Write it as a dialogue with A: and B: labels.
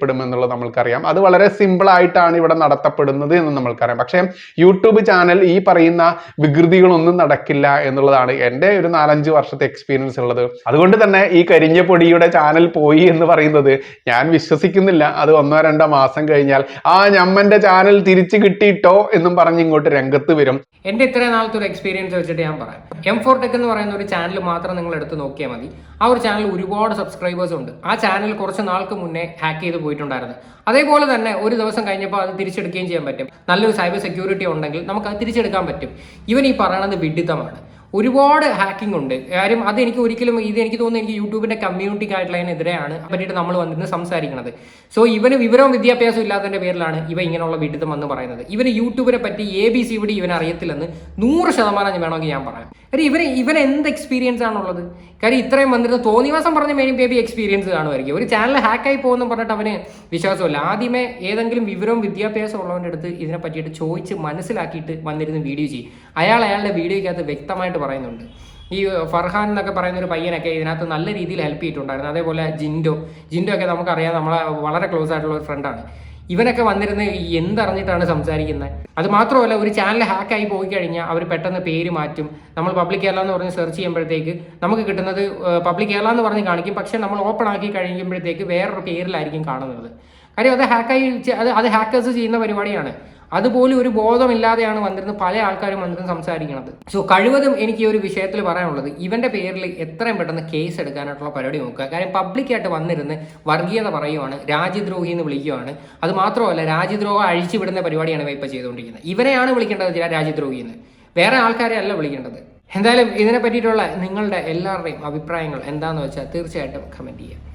A: പെടുമെന്നുള്ളത് നമ്മൾക്കറിയാം. അത് വളരെ സിമ്പിൾ ആയിട്ടാണ് ഇവിടെ നടത്തപ്പെടുന്നത് എന്ന് നമ്മൾക്കറിയാം. പക്ഷേ യൂട്യൂബ് ചാനൽ ഈ പറയുന്ന വികൃതികളൊന്നും നടക്കില്ല എന്നുള്ളതാണ് എന്റെ ഒരു നാലഞ്ച് വർഷത്തെ എക്സ്പീരിയൻസ് ഉള്ളത്. അതുകൊണ്ട് തന്നെ ഈ കരിഞ്ഞ പൊടിയുടെ ചാനൽ പോയി എന്ന് പറയുന്നത് ഞാൻ വിശ്വസിക്കുന്നില്ല. അത് ഒന്നോ രണ്ടോ മാസം കഴിഞ്ഞാൽ ആ ഞമ്മന്റെ ചാനൽ തിരിച്ചു കിട്ടിയിട്ടോ? എന്നും പറഞ്ഞ് ഇങ്ങോട്ട് രംഗത്ത് വരും.
B: എന്റെ ഇത്രയും നാളത്തെ ഒരു എക്സ്പീരിയൻസ് വെച്ചിട്ട് ഞാൻ പറയാം. എം ഫോർ ടെക് എന്ന് പറയുന്ന ഒരു ചാനൽ മാത്രം നിങ്ങൾ എടുത്ത് നോക്കിയാൽ മതി. ആ ഒരു ചാനൽ ഒരുപാട് സബ്സ്ക്രൈബേഴ്സ് ഉണ്ട്. ആ ചാനൽ കുറച്ച് നാൾക്ക് മുന്നേ ഹാക്ക് ചെയ്ത് പോയിട്ടുണ്ടായിരുന്നു. അതേപോലെ തന്നെ ഒരു ദിവസം കഴിഞ്ഞപ്പോൾ അത് തിരിച്ചെടുക്കുകയും ചെയ്യാൻ പറ്റും. നല്ലൊരു സൈബർ സെക്യൂരിറ്റി ഉണ്ടെങ്കിൽ നമുക്ക് അത് തിരിച്ചെടുക്കാൻ പറ്റും. ഇവൻ ഈ പറയണത് വിഡിത്തമാണ്. ഒരുപാട് ഹാക്കിംഗ് ഉണ്ട്. കാര്യം അത് എനിക്ക് ഒരിക്കലും ഇത് എനിക്ക് തോന്നുന്നു എനിക്ക് യൂട്യൂബിന്റെ കമ്മ്യൂണിറ്റി ഗൈഡ് ലൈനെതിരെയാണ് പറ്റിയിട്ട് നമ്മൾ വന്നിരുന്ന് സംസാരിക്കുന്നത് സോ ഇവന് വിവരവും വിദ്യാഭ്യാസവും ഇല്ലാത്തതിന്റെ പേരിലാണ് ഇവ ഇങ്ങനെയുള്ള വിഡിത്തം എന്ന് പറയുന്നത്. ഇവന് യൂട്യൂബിനെ പറ്റി എ ബി സി ഇവിടെ ഇവൻ അറിയത്തില്ലെന്ന് നൂറ് ശതമാനം വേണമെങ്കിൽ ഞാൻ പറയാം. കാര്യം ഇവന് ഇവൻ എന്ത് എക്സ്പീരിയൻസ് ആണുള്ളത്? കാര്യം ഇത്രയും വന്നിരുന്ന തോന്നിവാസം പറഞ്ഞ മെയിൻ ബേബി എക്സ്പീരിയൻസ് കാണുമായിരിക്കും. ഒരു ചാനൽ ഹാക്കായി പോകുന്നു പറഞ്ഞിട്ട് അവന് വിശ്വാസമില്ല. ആദ്യമേ ഏതെങ്കിലും വിവരവും വിദ്യാഭ്യാസം ഉള്ളവന്റെ അടുത്ത് ഇതിനെ പറ്റിയിട്ട് ചോദിച്ച് മനസ്സിലാക്കിയിട്ട് വന്നിരുന്ന് വീഡിയോ ചെയ്യും. അയാൾ അയാളുടെ വീഡിയോയ്ക്കകത്ത് വ്യക്തമായിട്ട് പറയുന്നുണ്ട്. ഈ ഫർഹാൻ എന്നൊക്കെ പറയുന്ന ഒരു പയ്യനൊക്കെ ഇതിനകത്ത് നല്ല രീതിയിൽ ഹെൽപ്പ് ചെയ്തിട്ടുണ്ടായിരുന്നു. അതേപോലെ ജിൻഡോ. ജിൻഡോ ഒക്കെ നമുക്കറിയാം നമ്മളെ വളരെ ക്ലോസ് ആയിട്ടുള്ള ഒരു ഫ്രണ്ടാണ് ഇവനൊക്കെ വന്നിരുന്ന് എന്തറിഞ്ഞിട്ടാണ് സംസാരിക്കുന്നത് അത് മാത്രമല്ല ഒരു ചാനൽ ഹാക്കായി പോയി കഴിഞ്ഞാൽ അവർ പെട്ടെന്ന് പേര് മാറ്റും. നമ്മൾ പബ്ലിക് കേരള എന്ന് പറഞ്ഞ് സെർച്ച് ചെയ്യുമ്പോഴത്തേക്ക് നമുക്ക് കിട്ടുന്നത് പബ്ലിക് കേരള എന്ന് പറഞ്ഞ് കാണിക്കും. പക്ഷെ നമ്മൾ ഓപ്പൺ ആക്കി കഴിയുമ്പോഴത്തേക്ക് വേറൊരു പേരിലായിരിക്കും കാണുന്നത്. കാര്യം അത് ഹാക്കായി അത് അത് ഹാക്കേഴ്സ് ചെയ്യുന്ന പരിപാടിയാണ്. അതുപോലെ ഒരു ബോധമില്ലാതെയാണ് വന്നിരുന്ന് പല ആൾക്കാരും വന്നിരുന്ന് സംസാരിക്കുന്നത് സോ കഴിവതും എനിക്ക് ഈ ഒരു വിഷയത്തിൽ പറയാനുള്ളത് ഇവന്റെ പേരിൽ എത്രയും പെട്ടെന്ന് കേസ് എടുക്കാനായിട്ടുള്ള പരിപാടി നോക്കുക. കാര്യം പബ്ലിക്കായിട്ട് വന്നിരുന്ന് വർഗീയത പറയുവാണ് രാജ്യദ്രോഹി എന്ന് വിളിക്കുകയാണ് അത് മാത്രമല്ല രാജ്യദ്രോഹം അഴിച്ചുവിടുന്ന പരിപാടിയാണ് ഇവ ഇപ്പോൾ ചെയ്തുകൊണ്ടിരിക്കുന്നത്. ഇവരെയാണ് വിളിക്കേണ്ടത് രാജ്യദ്രോഹി എന്ന്. വേറെ ആൾക്കാരെ അല്ല വിളിക്കേണ്ടത്. എന്തായാലും ഇതിനെ പറ്റിയിട്ടുള്ള നിങ്ങളുടെ എല്ലാവരുടെയും അഭിപ്രായങ്ങൾ എന്താണെന്ന് വെച്ചാൽ തീർച്ചയായിട്ടും കമന്റ് ചെയ്യുക.